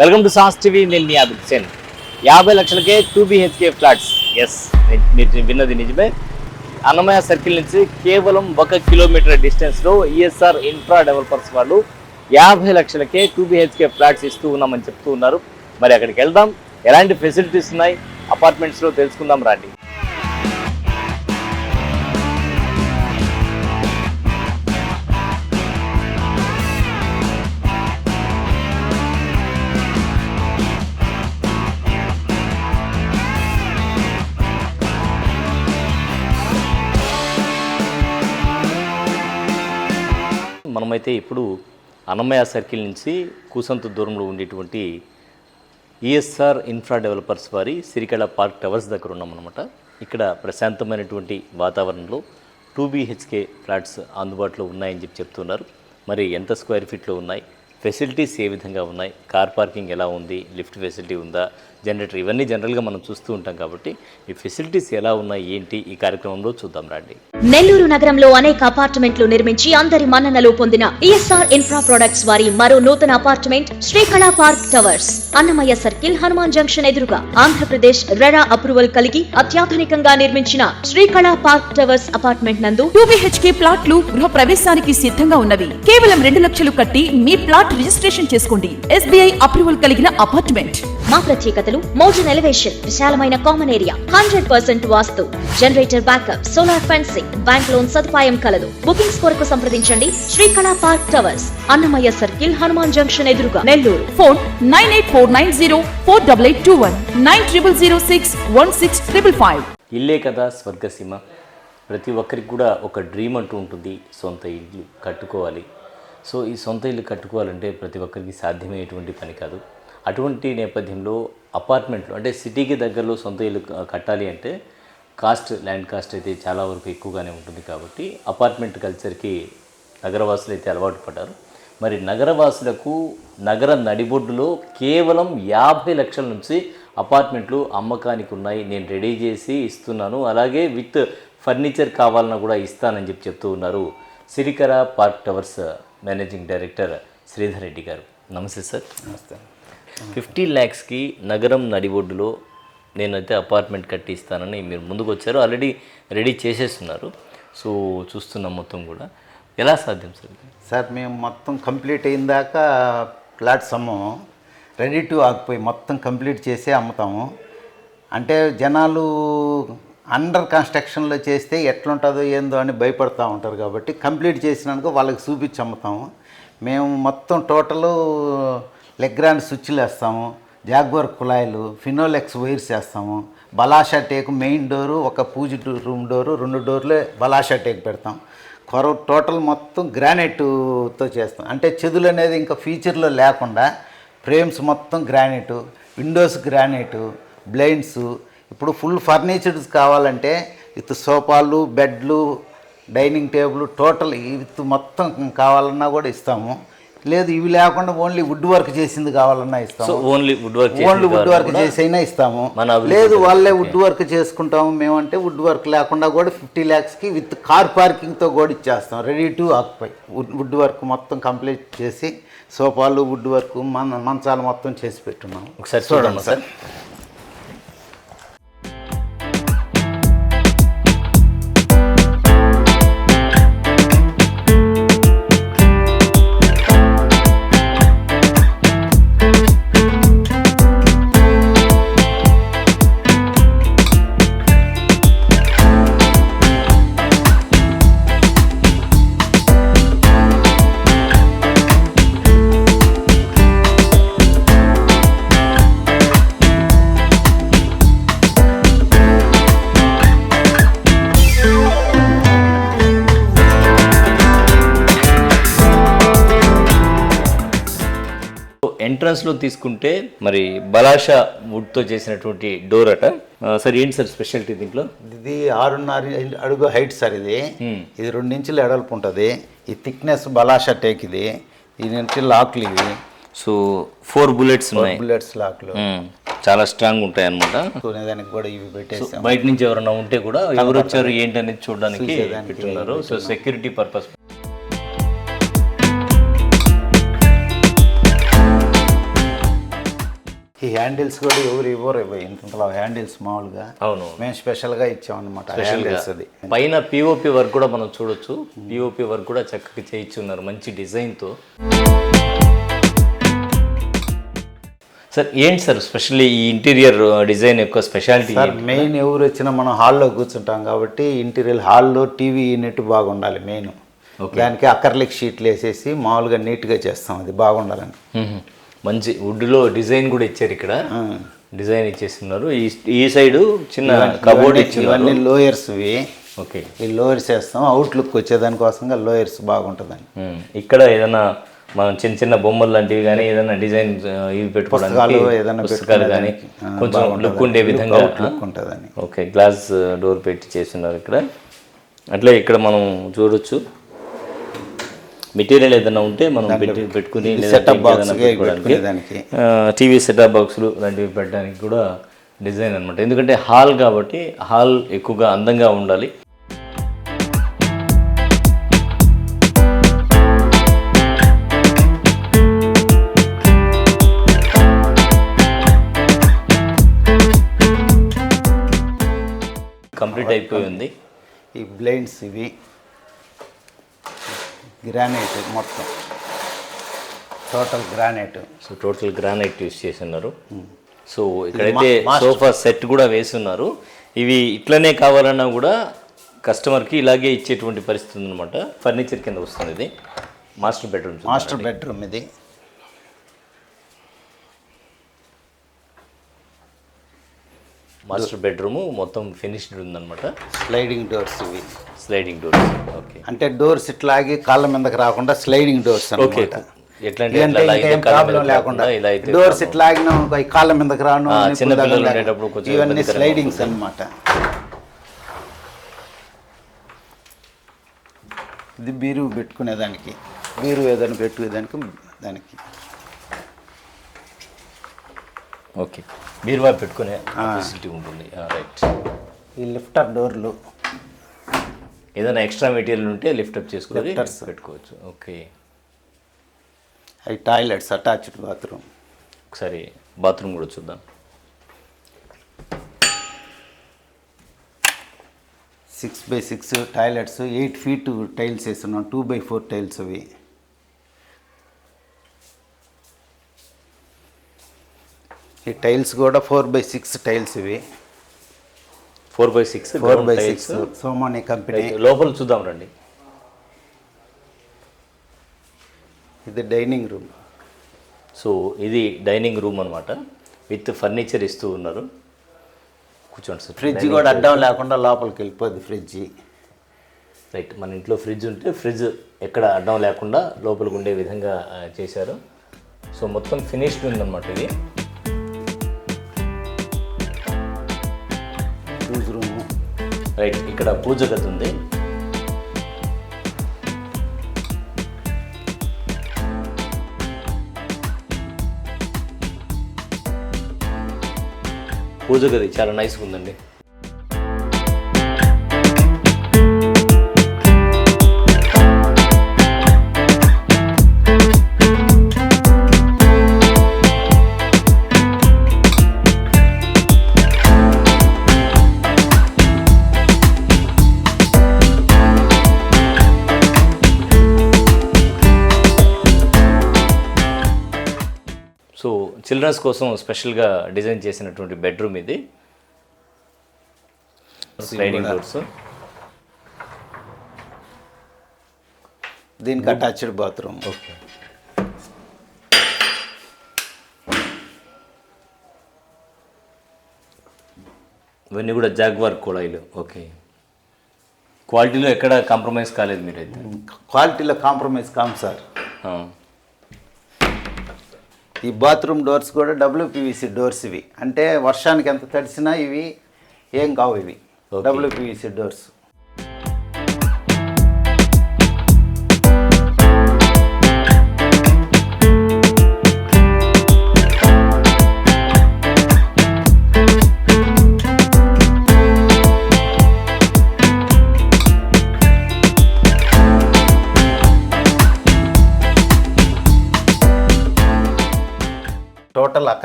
Welcome to sauce TV నేను మీ అభిక్ సేన్. యాభై లక్షలకే టూ బిహెచ్కే ఫ్లాట్స్. ఎస్ మీరు విన్నది నిజమే. అన్నమయ్య సర్కిల్ నుంచి కేవలం ఒక కిలోమీటర్ డిస్టెన్స్లో ఈఎస్ఆర్ ఇన్ఫ్రా డెవలపర్స్ వాళ్ళు యాభై లక్షలకే టూ బిహెచ్కే ఫ్లాట్స్ ఇస్తూ ఉన్నామని చెప్తూ ఉన్నారు. మరి అక్కడికి వెళ్దాం. ఎలాంటి ఫెసిలిటీస్ ఉన్నాయి? అపార్ట్మెంట్స్లో తెలుసుకుందాం రాండి. అయితే ఇప్పుడు అన్నమయ్య సర్కిల్ నుంచి కూసంత దూరంలో ఉండేటువంటి ఈఎస్ఆర్ ఇన్ఫ్రా డెవలపర్స్ వారి సిరికళ పార్క్ టవర్స్ దగ్గర ఉన్నామన్నమాట ఇక్కడ ప్రశాంతమైనటువంటి వాతావరణంలో టూ బీహెచ్కే ఫ్లాట్స్ అందుబాటులో ఉన్నాయని చెప్పి చెప్తున్నారు. మరి ఎంత స్క్వేర్ ఫీట్లో ఉన్నాయి? ఫెసిలిటీస్ ఏ విధంగా ఉన్నాయి? కార్ పార్కింగ్ ఎలా ఉంది? లిఫ్ట్ ఫెసిలిటీ ఉందా? జనరేటర్ ఇవన్నీ జనరల్గా మనం చూస్తూ ఉంటాం కాబట్టి ఈ ఫెసిలిటీస్ ఎలా ఉన్నాయి ఏంటి ఈ కార్యక్రమంలో చూద్దాం రండి. నెల్లూరు నగరంలో అనేక అపార్ట్మెంట్లు నిర్మించి అందరి మన్ననలు పొందిన ఈఎస్ఆర్ ఇన్ఫ్రా ప్రొడక్ట్స్ వారి మరో నూతన apartment Srikala park towers. Annamayya circle Hanuman junction ఎదురుగా ఆంధ్రప్రదేశ్ రెరా అప్రూవల్ కలిగి అత్యాధునికంగా నిర్మించిన శ్రీకళా పార్క్ టవర్స్ అపార్ట్మెంట్ నందు టూ బిహెచ్కే ప్లాట్లు గృహ ప్రవేశానికి సిద్ధంగా ఉన్నవి. కేవలం రెండు లక్షలు కట్టి మీ ప్లాట్ రిజిస్ట్రేషన్ చేసుకోండి. ఎస్బీఐ అప్రూవల్ కలిగిన అపార్ట్మెంట్. మా ప్రత్యేకతలు మోడర్న్ ఎలివేషన్ విశాలమైన common area hundred percent vastu. Generator backup solar fencing bank loan సదుపాయం కలదు. బుకింగ్స్ కొరకు సంప్రదించండి. Srikala park towers Annamayya circle Hanuman junction ఎదురుగా. Nellore. Phone nine eight four nine zero four double eight two one nine triple zero six one six triple five ఇల్లే కదా స్వర్గసీమ. ప్రతి ఒక్కరికి కూడా ఒక డ్రీమ్ అంటూ ఉంటుంది. సొంత ఇల్లు కట్టుకోవాలి. సో ఈ సొంత ఇల్లు కట్టుకోవాలంటే ప్రతి ఒక్కరికి సాధ్యమయ్యేటువంటి పని కాదు. అటువంటి నేపథ్యంలో అపార్ట్మెంట్లు అంటే సిటీకి దగ్గరలో సొంత ఇల్లు కట్టాలి అంటే కాస్ట్ ల్యాండ్ కాస్ట్ అయితే చాలా వరకు ఎక్కువగానే ఉంటుంది కాబట్టి అపార్ట్మెంట్ కల్చర్కి నగరవాసులు అయితే అలవాటు పడ్డారు. మరి నగరవాసులకు నగర నడిబొడ్డులో కేవలం యాభై లక్షల నుంచి అపార్ట్మెంట్లు అమ్మకానికి ఉన్నాయి నేను రెడీ చేసి ఇస్తున్నాను అలాగే విత్ ఫర్నిచర్ కావాలన్నా కూడా ఇస్తానని చెప్పి చెప్తూ ఉన్నారు Srikala park towers managing director Sridhar Reddy garu. Namaste sir. నమస్తే. ఫిఫ్టీ ల్యాక్స్కి నగరం నడిబొడ్డులో నేనైతే అపార్ట్మెంట్ కట్టిస్తానని మీరు ముందుకు వచ్చారు ఆల్రెడీ రెడీ చేసేస్తున్నారు. సో చూస్తున్నాం మొత్తం కూడా. ఎలా సాధ్యం సార్ సార్ మేము మొత్తం కంప్లీట్ అయిన దాకా ఫ్లాట్స్ అమ్మము రెడీ టు ఆగిపోయి మొత్తం కంప్లీట్ చేసే అమ్ముతాము. అంటే జనాలు అండర్ కన్స్ట్రక్షన్లో చేస్తే ఎట్లుంటుందో ఏందో అని భయపడతా ఉంటారు కాబట్టి కంప్లీట్ చేసినాక వాళ్ళకి చూపించి అమ్ముతాము. మేము మొత్తం టోటల్ లెగ్రాండ్ స్విచ్లు వేస్తాము జాగ్వర్ కుళాయిలు ఫినోలెక్స్ వైర్స్ వేస్తాము. బలాషా టేక్ మెయిన్ డోరు ఒక పూజ రూమ్ డోరు రెండు డోర్లే బలాషా టేక్ పెడతాం. కొర టోటల్ మొత్తం గ్రానైట్తో చేస్తాం. అంటే చెదులు అనేది ఇంకా ఫీచర్లో లేకుండా ఫ్రేమ్స్ మొత్తం గ్రానైటు విండోస్ గ్రానైటు బ్లైండ్స్. ఇప్పుడు ఫుల్ ఫర్నిచర్స్ కావాలంటే విత్ సోఫాలు బెడ్లు డైనింగ్ టేబుల్ టోటల్ విత్ మొత్తం కావాలన్నా కూడా ఇస్తాము. లేదు ఇవి లేకుండా ఓన్లీ వుడ్ వర్క్ చేసింది కావాలన్నా ఇస్తాము. Only wood work only wood work చేసి అయినా ఇస్తాము. లేదు వాళ్ళే వుడ్ వర్క్ చేసుకుంటాము. మేమంటే వుడ్ వర్క్ లేకుండా కూడా ఫిఫ్టీ ల్యాక్స్కి విత్ కార్ పార్కింగ్తో కూడా ఇచ్చేస్తాం. Ready to occupy. Wood work మొత్తం కంప్లీట్ చేసి సోఫాలు వుడ్ వర్క్ మన మంచాలు మొత్తం చేసి పెట్టున్నాం. ఒకసారి చూడమ్మా సార్. ఎంట్రన్స్లో తీసుకుంటే మరి బలాషా వుడ్తో చేసినటువంటి డోర్ అట. సార్ ఏంటి సార్ స్పెషాలిటీ దీంట్లో? ఇది ఆరున్నర అడుగు హైట్ సార్ ఇది. ఇది రెండు ఇంచులు ఎడల్పు ఉంటుంది. ఈ థిక్నెస్ బలాషా టేక్ ఇది. ఈ నుంచి లాక్లు ఇవి. సో ఫోర్ బుల్లెట్స్ ఉన్నాయి. బుల్లెట్స్ లాక్లు మ్మ్. చాలా స్ట్రాంగ్ ఉంటాయి అనమాట కూడా ఇవి పెట్టేసాం. బయట నుంచి ఎవరైనా ఉంటే కూడా ఎవరు వచ్చారు ఏంటి అనేది చూడడానికి పెట్టున్నారు. సో సెక్యూరిటీ పర్పస్ హ్యాండిల్స్ కూడా ఎవరు ఇవ్వరు ఇవ్వ. ఇంతలో హ్యాండిల్స్ మామూలుగా. అవును. మేము స్పెషల్గా ఇచ్చామన్నమాట. హ్యాండిల్స్ అది. పైన పిఓపి వర్క్ కూడా మనం చూడొచ్చు. పిఓపి వర్క్ కూడా చక్కగా చేయించున్నారు మంచి డిజైన్తో సార్ ఏంటి సార్ స్పెషల్లీ ఈ ఇంటీరియర్ డిజైన్ యొక్క స్పెషాలిటీ సార్ మెయిన్ ఎవరు వచ్చినా మనం హాల్లో కూర్చుంటాం కాబట్టి ఇంటీరియర్ హాల్లో టీవీ యూనిట్ బాగుండాలి మెయిన్ దానికి అక్కర్లిక్ షీట్లు వేసేసి మామూలుగా నీట్గా చేస్తాం. అది బాగుండాలని. మంచి వుడ్లో డిజైన్ కూడా ఇచ్చారు ఇక్కడ. డిజైన్ ఇచ్చేస్తున్నారు. ఈ ఈ సైడ్ చిన్న కబోర్డ్ ఇవన్నీ- ఇచ్చారు ఇవన్నీ లోయర్స్ ఇవి. ఓకే. ఈ లోయర్స్ వేస్తాం. అవుట్లుక్ వచ్చేదానికోసంగా లోయర్స్ బాగుంటుందని. ఇక్కడ ఏదైనా మనం చిన్న చిన్న బొమ్మలు లాంటివి కానీ ఏదైనా డిజైన్ ఇవి పెట్టుకోవడానికి ఏదైనా పుస్తకాలు కానీ కొంచెం. లుక్ ఉండే విధంగా look ఉంటుందని. ఓకే. గ్లాస్ డోర్ పెట్టి చేస్తున్నారు ఇక్కడ. అట్లే ఇక్కడ మనం చూడొచ్చు. మెటీరియల్ ఏదైనా ఉంటే మనం పెట్టి పెట్టుకుని పెట్టుకోవడానికి. టీవీ సెటప్ బాక్సులు లాంటివి పెట్టడానికి కూడా డిజైన్ అనమాట ఎందుకంటే హాల్ కాబట్టి హాల్ ఎక్కువగా అందంగా ఉండాలి. కంప్లీట్ అయిపోయి ఉంది. ఈ బ్లైండ్స్ ఇవి. గ్రానైట్ మొత్తం. Total granite. So total granite use చేస్తున్నారు. సో ఇక్కడైతే సోఫా సెట్ కూడా వేస్తున్నారు. ఇవి ఇట్లనే కావాలన్నా కూడా కస్టమర్కి ఇలాగే ఇచ్చేటువంటి పరిస్థితి ఉందన్నమాట. ఫర్నిచర్ కింద వస్తుంది ఇది. మాస్టర్ బెడ్రూమ్ మాస్టర్ బెడ్రూమ్ ఇది. మాస్టర్ బెడ్రూమ్ మొత్తం ఫినిష్డ్ ఉందన్నమాట. స్లైడింగ్ డోర్స్ ఇవి. స్లైడింగ్ డోర్స్ ఓకే అంటే డోర్స్ ఇట్లాగి కాళ్ళ మీదకి రాకుండా స్లైడింగ్ డోర్స్ ఓకే అనమాట డోర్స్ కాళ్ళ మీదకి రాను ఇవన్నీ స్లైడింగ్స్ అన్నమాట. ఇది బీరు పెట్టుకునేదానికి బీరు ఏదైనా పెట్టుకునేదానికి దానికి. ఓకే. బీరువా పెట్టుకునే ఫెసిలిటీ ఉంటుంది. రైట్ ఈ లిఫ్టర్ డోర్లు. ఏదైనా ఎక్స్ట్రా మెటీరియల్ ఉంటే లిఫ్ట్ అప్ చేసుకొని. పెట్టుకోవచ్చు. ఓకే. అవి టాయిలెట్స్ అటాచ్డ్ బాత్రూమ్. ఒకసారి బాత్రూమ్ కూడా చూద్దాం. Six by six toilets eight feet tiles వేస్తున్నాం. టూ బై ఫోర్ టైల్స్ అవి. ఈ టైల్స్ కూడా ఫోర్ బై సిక్స్ టైల్స్ ఇవి. Four by six four by six Somany company. లోపల చూద్దాం రండి. ఇది డైనింగ్ రూమ్. సో ఇది డైనింగ్ రూమ్ అనమాట విత్ ఫర్నిచర్ ఇస్తూ ఉన్నారు. కూర్చోండి సార్. ఫ్రిడ్జ్ కూడా అడ్డం లేకుండా లోపలికి వెళ్ళిపోద్ది ఫ్రిడ్జ్. రైట్ మన ఇంట్లో ఫ్రిడ్జ్ ఉంటే ఫ్రిడ్జ్ ఎక్కడ అడ్డం లేకుండా లోపలికి ఉండే విధంగా చేశారు. సో మొత్తం ఫినిష్డ్ ఉందన్నమాట ఇది. రైట్ ఇక్కడ పూజ గది ఉంది. పూజ గది చాలా నైస్గా ఉందండి. చిల్డ్రన్స్ కోసం స్పెషల్గా డిజైన్ చేసినటువంటి బెడ్రూమ్ ఇది. స్లైడింగ్ డోర్స్ దీనికి అటాచ్డ్ బాత్రూమ్ ఓకే ఇవన్నీ కూడా జాగ్వార్ కుళాయిలు. ఓకే క్వాలిటీలో ఎక్కడ కాంప్రమైజ్ కాలేదు మీరైతే. క్వాలిటీలో కాంప్రమైజ్ కాము సార్. ఆ. ఈ బాత్రూమ్ డోర్స్ కూడా డబ్ల్యూపీవీసీ డోర్స్ ఇవి. అంటే వర్షానికి ఎంత తడిసినా ఇవి ఏం కావు ఇవి. WPVC doors.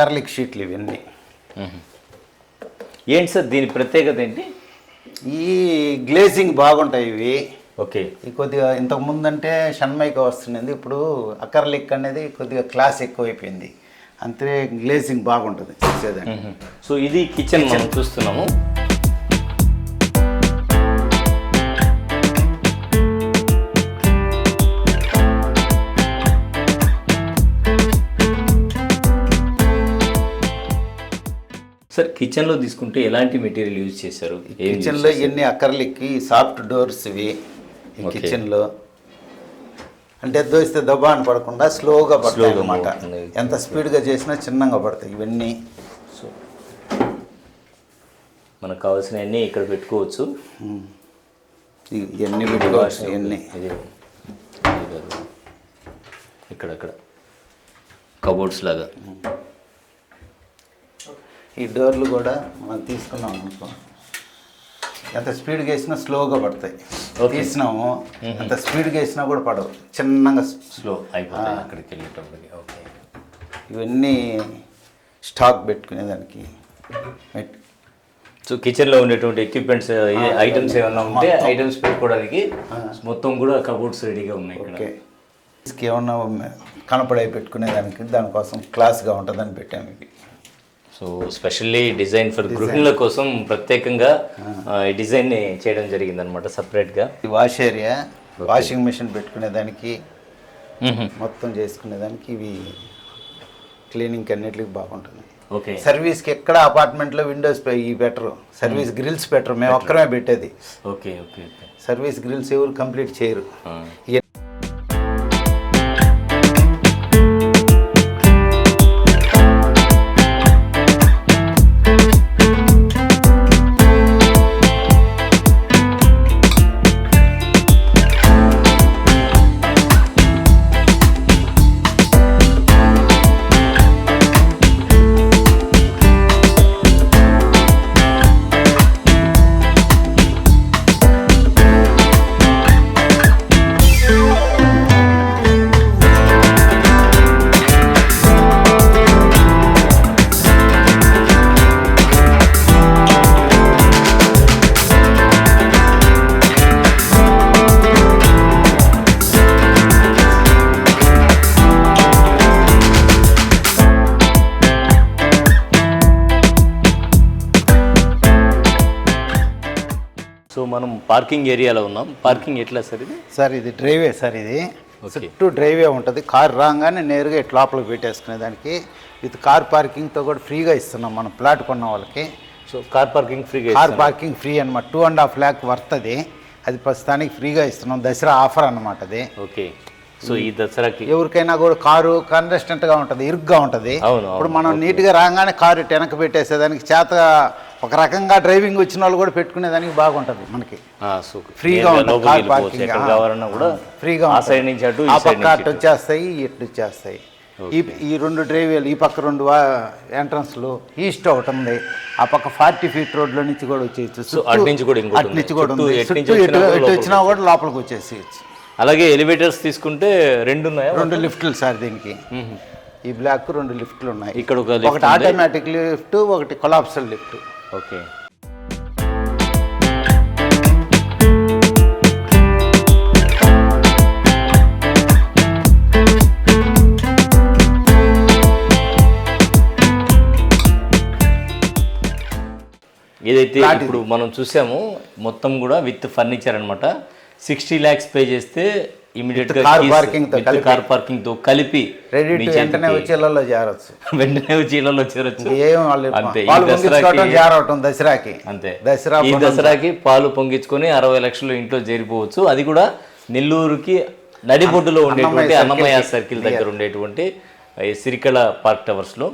అకర్లిక్ షీట్లు ఇవన్నీ. ఏంటి సార్ దీని ప్రత్యేకత ఏంటి? ఈ గ్లేజింగ్ బాగుంటాయి ఇవి. ఓకే. ఈ కొద్దిగా ఇంతకు ముందు అంటే షణ్మైక వస్తుండేది ఇప్పుడు అకర్లిక్ అనేది కొద్దిగా క్లాస్ ఎక్కువైపోయింది. అంతే గ్లేజింగ్ బాగుంటుంది చూసేదాన్ని సో ఇది కిచెన్ మనం చూస్తున్నాము. సార్ కిచెన్లో తీసుకుంటే ఎలాంటి మెటీరియల్ యూజ్ చేశారు? కిచెన్లో ఇవన్నీ అకర్లిక్ సాఫ్ట్ డోర్స్ ఇవి. కిచెన్లో అంటే దోస్తే దబ్బా అని పడకుండా స్లోగా పడతాయి పోతుంది. ఎంత స్పీడ్గా చేసినా చిన్నగా పడతాయి ఇవన్నీ. సో మనకు కావాల్సినవన్నీ ఇక్కడ పెట్టుకోవచ్చు. ఇవన్నీ పెట్టుకోవచ్చు? ఇవన్నీ ఇది ఇది కాదు. ఇక్కడ అక్కడ కబోర్డ్స్ లాగా ఈ డోర్లు కూడా మనం తీసుకున్నాం అనుకో. ఎంత స్పీడ్గా వేసినా స్లోగా పడతాయి. తీసినాము ఎంత స్పీడ్గా వేసినా కూడా పడవు. చిన్నగా స్లో అయిపోతాయి అక్కడికి వెళ్ళేటప్పటికి. ఓకే. ఇవన్నీ స్టాక్ పెట్టుకునేదానికి పెట్- సో కిచెన్లో ఉండేటువంటి ఎక్విప్మెంట్స్ ఐటమ్స్ ఏమన్నా ఉంటే ఐటమ్స్ పెట్టుకోవడానికి మొత్తం కూడా కబోర్డ్స్ రెడీగా ఉన్నాయి ఓకే. ఏమన్నా కనపడే పెట్టుకునేదానికి దానికోసం క్లాస్గా ఉంటుందని పెట్టాము ఇవి సో స్పెషల్లీ డిజైన్ ఫర్ గృహిణుల కోసం ప్రత్యేకంగా ఈ డిజైన్ చేయడం జరిగింది అనమాట సపరేట్గా వాష్ ఏరియా వాషింగ్ మిషన్ పెట్టుకునేదానికి మొత్తం చేసుకునేదానికి ఇవి క్లీనింగ్ అన్నిటికి బాగుంటుంది. ఓకే సర్వీస్కి ఎక్కడ అపార్ట్మెంట్లో విండోస్ ఈ బెటర్ సర్వీస్ గ్రిల్స్ బెటర్ మేము ఒక్కరమే పెట్టేది. Okay okay okay service grills ఎవరు కంప్లీట్ చేయరు. పార్కింగ్ ఏరియాలో ఉన్నాం. పార్కింగ్ ఎట్లా సార్ ఇది? సార్ ఇది డ్రైవే సార్ ఇది. చుట్టూ డ్రైవే ఉంటుంది. కార్ రాగానే నేరుగా ఇట్లా లోపలికి పెట్టేసుకునే దానికి విత్ కార్ పార్కింగ్తో కూడా ఫ్రీగా ఇస్తున్నాం మనం ప్లాట్ కొన్న వాళ్ళకి. సో కార్ పార్కింగ్ ఫ్రీగా కార్ పార్కింగ్ ఫ్రీ అనమాట two and half lakh worth అది. అది ప్రస్తుతానికి ఫ్రీగా ఇస్తున్నాం. దసరా ఆఫర్ అన్నమాట అది. ఓకే. సో ఈ దసరాకి ఎవరికైనా కూడా కారు కంజెస్టెంట్గా ఉంటుంది ఇరుగ్గా ఉంటుంది. ఇప్పుడు. మనం నీట్గా రాగానే కారు వెనక పెట్టేసేదానికి చేత ఒక రకంగా డ్రైవింగ్ వచ్చిన వాళ్ళు కూడా పెట్టుకునేదానికి బాగుంటుంది మనకి. ఫ్రీగా ఉంటుంది. కావాలన్నా కూడా ఫ్రీగా ఆ ఉంటుంది. సైడ్ నుంచి అటు ఆ ఈ సైడ్ పక్క అటు. వచ్చేస్తాయి ఇటు వచ్చేస్తాయి. ఈ ఈ రెండు డ్రైవేలు ఈ పక్క రెండు ఎంట్రన్స్లు ఈస్ట్ ఒకటి ఉంది. ఆ పక్క ఫార్టీ ఫీట్ రోడ్లో నుంచి కూడా వచ్చేయచ్చు. అటు నుంచి కూడా అటు నుంచి. కూడా ఉంది. ఎటు వచ్చినా కూడా లోపలికి వచ్చేసేయచ్చు. అలాగే ఎలివేటర్స్ తీసుకుంటే రెండు ఉన్నాయా? రెండు లిఫ్ట్లు సార్ దీనికి. ఈ బ్లాక్ రెండు లిఫ్ట్లు ఉన్నాయి. ఇక్కడ ఒకటి. ఆటోమేటిక్ లిఫ్ట్ ఒకటి కొలాప్సల్ లిఫ్ట్. ఓకే. ఏదైతే ఇప్పుడు మనం చూసామో మొత్తం కూడా విత్ ఫర్నిచర్ అన్నమాట. సిక్స్టీ ల్యాక్స్ పే చేస్తే ఇమీడియట్గా car parking తో కలిపి. కార్ పార్కింగ్తో కలిపి రెడీ వెంటనే చేతికి వచ్చి ఇళ్ళల్లో చేరొచ్చు వెంటనే వచ్చి ఇళ్ళలో చేరొచ్చు ఏం వాళ్ళు అంతే చేరవటం దసరాకి అంతే దసరా ఈ. దసరాకి పాలు పొంగించుకొని అరవై లక్షలు ఇంట్లో చేరిపోవచ్చు అది కూడా నెల్లూరుకి నడిబొడ్డులో ఉండేటువంటి అన్నమయ్య. సర్కిల్ దగ్గర ఉండేటువంటి Sirikala park టవర్స్లో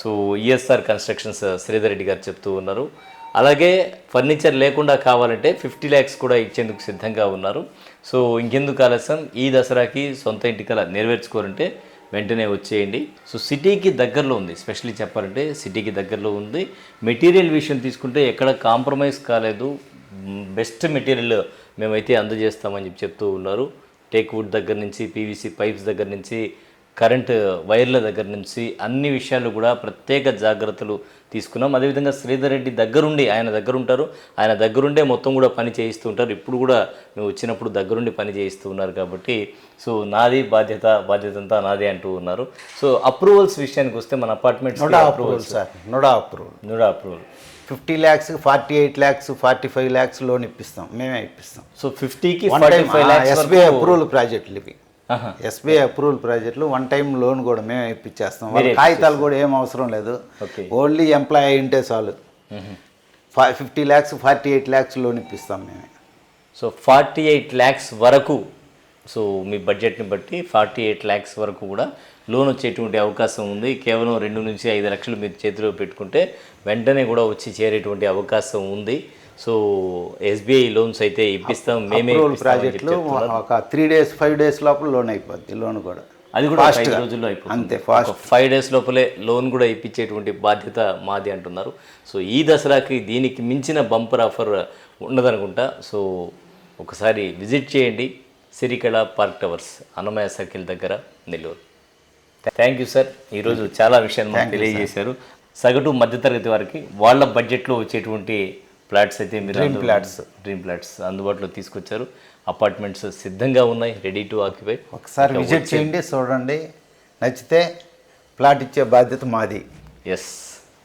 so ESR constructions uh, Sridhar Reddy garu చెప్తూ ఉన్నారు. అలాగే ఫర్నిచర్ లేకుండా కావాలంటే ఫిఫ్టీ ల్యాక్స్ కూడా ఇచ్చేందుకు సిద్ధంగా ఉన్నారు. సో ఇంకెందుకు ఆలస్యం? ఈ దసరాకి సొంత ఇంటి కల నెరవేర్చుకోవాలంటే వెంటనే వచ్చేయండి. సో సిటీకి దగ్గరలో ఉంది. స్పెషల్లీ చెప్పాలంటే సిటీకి దగ్గరలో ఉంది. మెటీరియల్ విషయం తీసుకుంటే ఎక్కడ కాంప్రమైజ్ కాలేదు. బెస్ట్ మెటీరియల్ మేమైతే అందజేస్తామని చెప్పి చెప్తూ ఉన్నారు. టేక్ వుడ్ దగ్గర నుంచి పీవీసీ పైప్స్ దగ్గర నుంచి కరెంట్ వైర్ల దగ్గర నుంచి అన్ని విషయాలు కూడా ప్రత్యేక జాగ్రత్తలు తీసుకున్నాం. అదేవిధంగా శ్రీధర్ రెడ్డి దగ్గరుండి ఆయన దగ్గర ఉంటారు ఆయన దగ్గరుండే మొత్తం కూడా పని చేయిస్తూ ఉంటారు. ఇప్పుడు కూడా మేము వచ్చినప్పుడు దగ్గరుండి పని చేయిస్తూ ఉన్నారు కాబట్టి సో నాది బాధ్యత బాధ్యత అంతా నాదే అంటూ ఉన్నారు. సో అప్రూవల్స్ విషయానికి వస్తే మన apartments NUDA approval sir NUDA approval. NUDA approval. Fifty lakhs forty eight lakhs forty five lakhs loan ఇప్పిస్తాం. మేమే ఇప్పిస్తాం. సో ఫిఫ్టీకి one forty time five lakhs SBI approval ప్రాజెక్టులు ఇవి. ఎస్బీఐ అప్రూవల్ ప్రాజెక్టులు వన్ టైం లోన్ కూడా మేమే ఇప్పించేస్తాం. వాళ్ళ కాగితాలు కూడా ఏం అవసరం లేదు. ఓకే. ఓన్లీ ఎంప్లాయీ ఉంటే చాలు. Fifty lakhs forty eight lakhs loan ఇప్పిస్తాం మేమే. సో ఫార్టీ ఎయిట్ ల్యాక్స్ వరకు సో మీ బడ్జెట్ని బట్టి ఫార్టీ ఎయిట్ ల్యాక్స్ వరకు కూడా లోన్ వచ్చేటువంటి అవకాశం ఉంది. కేవలం రెండు నుంచి ఐదు లక్షలు మీరు చేతిలో పెట్టుకుంటే వెంటనే కూడా వచ్చి చేరేటువంటి అవకాశం ఉంది. సో ఎస్బీఐ లోన్స్ అయితే ఇప్పిస్తాం మేమే ప్రాజెక్టులు. ఒక త్రీ డేస్ ఫైవ్ డేస్ లోపల లోన్ అయిపోద్ది లోన్ కూడా. అది కూడా గా. రోజుల్లో అయిపోతుంది. అంతే ఫాస్ట్ ఫైవ్ డేస్ లోపలే లోన్ కూడా ఇప్పించేటువంటి బాధ్యత మాది అంటున్నారు. సో ఈ దసరాకి దీనికి మించిన బంపర్ ఆఫర్ ఉండదనుకుంటా. సో ఒకసారి విజిట్ చేయండి. Sirikala park towers Annamayya circle దగ్గర నెల్లూరు. థ్యాంక్ యూ సార్ ఈరోజు చాలా విషయాలు మాకు తెలియజేశారు. సగటు మధ్యతరగతి వారికి వాళ్ళ బడ్జెట్లో వచ్చేటువంటి ఫ్లాట్స్ అయితే మీరు Dream flats. డ్రీమ్ ఫ్లాట్స్ అందుబాటులో తీసుకొచ్చారు. అపార్ట్మెంట్స్ సిద్ధంగా ఉన్నాయి రెడీ టు ఆక్యుపై ఒకసారి విజిట్ చేయండి చూడండి. నచ్చితే ప్లాట్ ఇచ్చే బాధ్యత మాది. ఎస్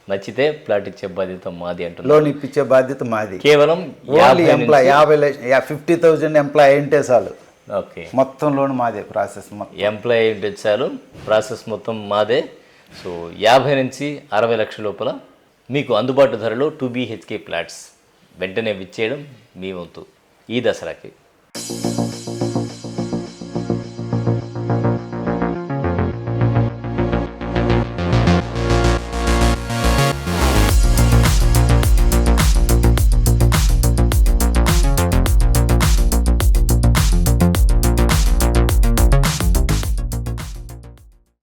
నచ్చితే ప్లాట్ ఇచ్చే బాధ్యత మాది అంటున్నారు. లోన్ ఇప్పించే బాధ్యత మాది. కేవలం యాభై ఎంప్లాయ్ యాభై ఫిఫ్టీ థౌజండ్ ఎంప్లాయ్ ఉంటే చాలు. ఓకే మొత్తం లోన్ మాదే ప్రాసెస్ మొత్తం. ఎంప్లాయీ ఉంటే చాలు ప్రాసెస్ మొత్తం మాదే. సో యాభై నుంచి అరవై లక్షల లోపల మీకు అందుబాటు ధరలో టూ బీహెచ్కే ఫ్లాట్స్ వెంటనే విచ్చేయడం మీ వంతు. ఈ దసరాకి.